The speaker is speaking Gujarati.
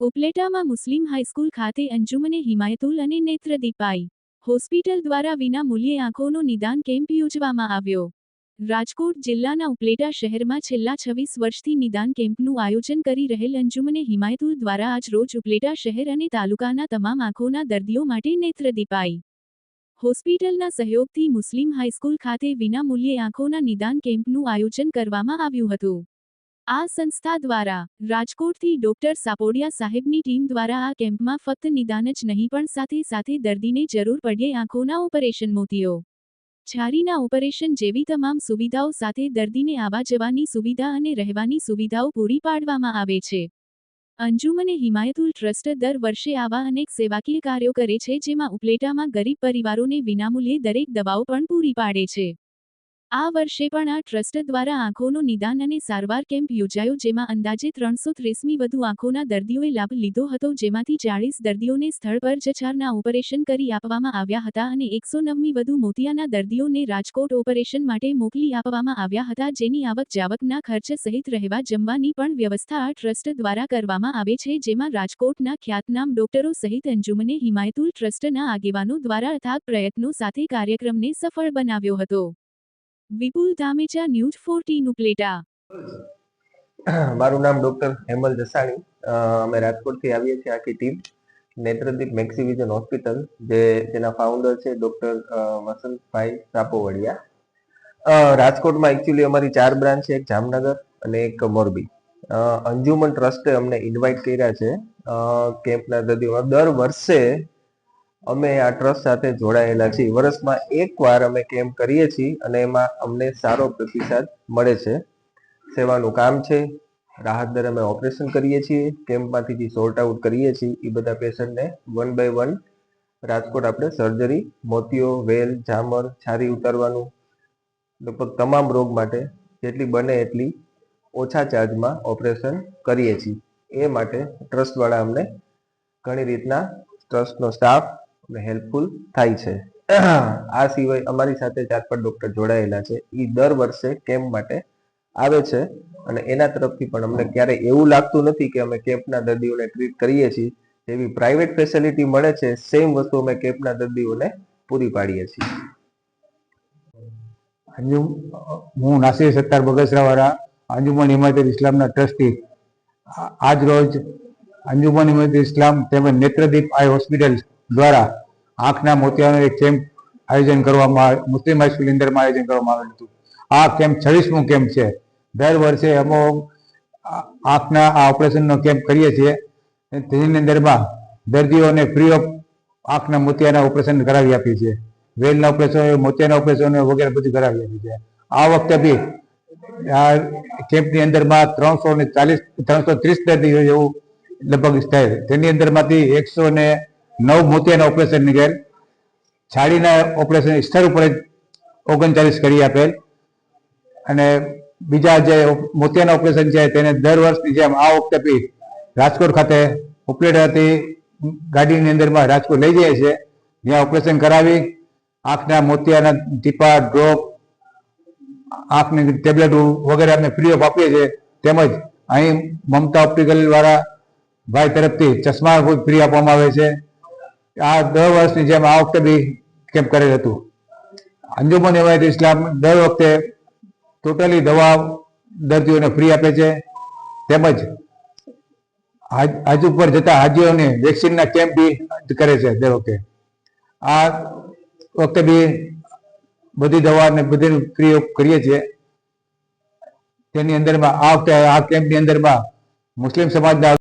ઉપલેટામાં મુસ્લિમ હાઈસ્કૂલ ખાતે અંજુમને હિમાયતુલ અને નેત્રદીપાઈ હોસ્પિટલ દ્વારા વિના મૂલ્યે આંખોનો નિદાન કેમ્પ યોજવામાં આવ્યો. રાજકોટ જિલ્લાના ઉપલેટા શહેરમાં છેલ્લા છવ્વીસ વર્ષથી નિદાન કેમ્પનું આયોજન કરી રહેલ અંજુમને હિમાયતુલ દ્વારા આજ રોજ ઉપલેટા શહેર અને તાલુકાના તમામ આંખોના દર્દીઓ માટે નેત્રદીપાઈ હોસ્પિટલના સહયોગથી મુસ્લિમ હાઈસ્કૂલ ખાતે વિના મૂલ્યે આંખોના નિદાન કેમ્પનું આયોજન કરવામાં આવ્યું હતું. આ સંસ્થા દ્વારા રાજકોટથી ડોક્ટર સાપોડિયા સાહેબની ટીમ દ્વારા આ કેમ્પમાં ફક્ત નિદાન જ નહીં, પણ સાથે સાથે દર્દીને જરૂર પડ્યે આંખોના ઓપરેશન મોતીઓ. છારીના ઓપરેશન જેવી તમામ સુવિધાઓ સાથે દર્દીને આવવા જવાની સુવિધા અને રહેવાની સુવિધાઓ પૂરી પાડવામાં આવે છે. અંજુમને હિમાયતુલ ટ્રસ્ટ દર વર્ષે આવા અનેક સેવાકીય કાર્યો કરે છે, જેમાં ઉપલેટામાં ગરીબ પરિવારોને વિનામૂલ્યે દરેક દવાઓ પણ પૂરી પાડે છે. આ વર્ષે પણ આ ટ્રસ્ટ દ્વારા આંખોનું નિદાન અને સારવાર કેમ્પ યોજાયો જેમાં અંદાજે ત્રણસો ત્રીસમી વધુ આંખોના દર્દીઓએ લાભ લીધો હતો જેમાંથી ચાળીસ દર્દીઓને સ્થળ પર જછારના ઓપરેશન કરી આપવામાં આવ્યા હતા અને એકસો નવમી વધુ મોતિયાના દર્દીઓને રાજકોટ ઓપરેશન માટે મોકલી આપવામાં આવ્યા હતા જેની આવક જાવકના ખર્ચ સહિત રહેવા જમવાની પણ વ્યવસ્થા આ ટ્રસ્ટ દ્વારા કરવામાં આવે છે જેમાં રાજકોટના ખ્યાતનામ ડોક્ટરો સહિત અંજુમને હિમાયતુલ ટ્રસ્ટના આગેવાનો દ્વારા અથાગ પ્રયત્નો સાથે કાર્યક્રમને સફળ બનાવ્યો હતો. Vipul Dhamecha, news fourteen, Upleta. મારું નામ ડોક્ટર હેમલ જસાણી. અમે રાજકોટથી આવીએ છીએ આખી ટીમ. નેત્રદીપ મેક્સિવિઝન હોસ્પિટલ, જે જેના ફાઉન્ડર છે ડોક્ટર વસંતભાઈ સાપોવડિયા રાજકોટમાં એકચ્યુઅલી અમારી ચાર બ્રાન્ચ છે, એક જામનગર અને એક મોરબી. અંજુમન ટ્રસ્ટે અમને ઇન્વાઇટ કર્યા છે. કેમ્પના દર્દીઓમાં. દર વર્ષે અમે આ ટ્રસ્ટ સાથે જોડાયેલા છીએ. વર્ષમાં એકવાર અમે કેમ્પ કરીએ છીએ અને એમાં અમને સારો પ્રતિસાદ મળે છે. સેવાનું કામ છે. રાહત દર અમે ઓપરેશન કરીએ છીએ. કેમ્પમાંથી જે સોર્ટ આઉટ કરીએ છીએ એ બધા પેશન્ટને વન બાય વન રાજકોટ આપણે સર્જરી મોતિયો વેલ, ઝામર, છારી ઉતારવાનું, લગભગ તમામ રોગ માટે જેટલી બને એટલી ઓછા ચાર્જમાં ઓપરેશન કરીએ છીએ. એ માટે ટ્રસ્ટવાળા અમને ઘણી રીતના ટ્રસ્ટનો સ્ટાફ હેલ્પફુલ થાય છે. આ સિવાય અમારી સાથે ચાર પાંચ ડોક્ટર જોડાયેલા છે. એ દર વર્ષે કેમ્પ માટે આવે છે અને એના તરફથી પણ અમને ક્યારેય એવું લાગતું નથી કે અમે કેમ્પના દર્દીઓને ટ્રીટ કરીએ છીએ, એવી પ્રાઇવેટ ફેસિલિટી મળે છે સેમ વસ્તુ અમે કેમ્પના દર્દીઓને પૂરી પાડીએ છીએ. હું નાસિર સત્તાર બગસરાવાળા અંજુમન હિમાયત ઇસ્લામના ટ્રસ્ટી. આજ રોજ અંજુમન હિમાયત ઇસ્લામ તેમજ નેત્રદીપ આઈ હોસ્પિટલ દ્વારા આંખના મોતિયાનો એક કેમ્પ આયોજન કરવામાં મુસ્લિમ હાઈસ્કૂલ અંદરમાં આયોજન કરવામાં આવેલું હતું. આ કેમ્પ છવ્વીસમું કેમ્પ છે. દર વર્ષે અમો આંખના આ ઓપરેશનનો કેમ્પ કરીએ છીએ. તેની અંદરમાં દર્દીઓને ફ્રી ઓફ આંખના મોતિયાના ઓપરેશન કરાવી આપીએ છીએ. વેલના ઓપરેશન, મોતિયાના ઓપરેશન વગેરે બધું કરાવી આપીએ છીએ. આ વખતે બી આ કેમ્પની અંદરમાં ત્રણસો ને ચાલીસ, ત્રણસો ત્રીસ દર્દીઓ જેવું લગભગ થાય. તેની અંદરમાંથી એકસો ને નવ મોતિયાના ઓપરેશન ઘેર છાડીના ઓપરેશન સ્થળ ઉપર ઓગણચાલીસ કરી આપેલ. અને બીજા જે મોતિયાના ઓપરેશન છે તેને દર વર્ષની જેમ આ વખતે બી રાજકોટ ખાતે ઓપરેટરથી ગાડીની અંદરમાં રાજકોટ લઈ જાય છે. જ્યાં ઓપરેશન કરાવી, આંખના મોતિયાના ટીપા ડ્રોપ આંખની ટેબ્લેટ વગેરે અમે ફ્રી ઓફ આપીએ છીએ. તેમજ અહીં મમતા ઓપ્ટિકલ વાળા ભાઈ તરફથી ચશ્મા ફ્રી આપવામાં આવે છે. આ દર વર્ષની જેમ આ વખતે બી કેમ્પ કરેલ હતું. અંજુમન એવાયત ઇસ્લામ દર વખતે ટોટલી દવા દર્દીઓને ફ્રી આપે છે. તેમજ હાજ ઉપર જતા હાજીઓને વેક્સિનના કેમ્પ બી કરે છે દર વખતે. આ વખતે બી બધી દવાને બધી ફ્રી કરીએ છીએ. તેની અંદરમાં આ વખતે આ કેમ્પની અંદરમાં મુસ્લિમ સમાજના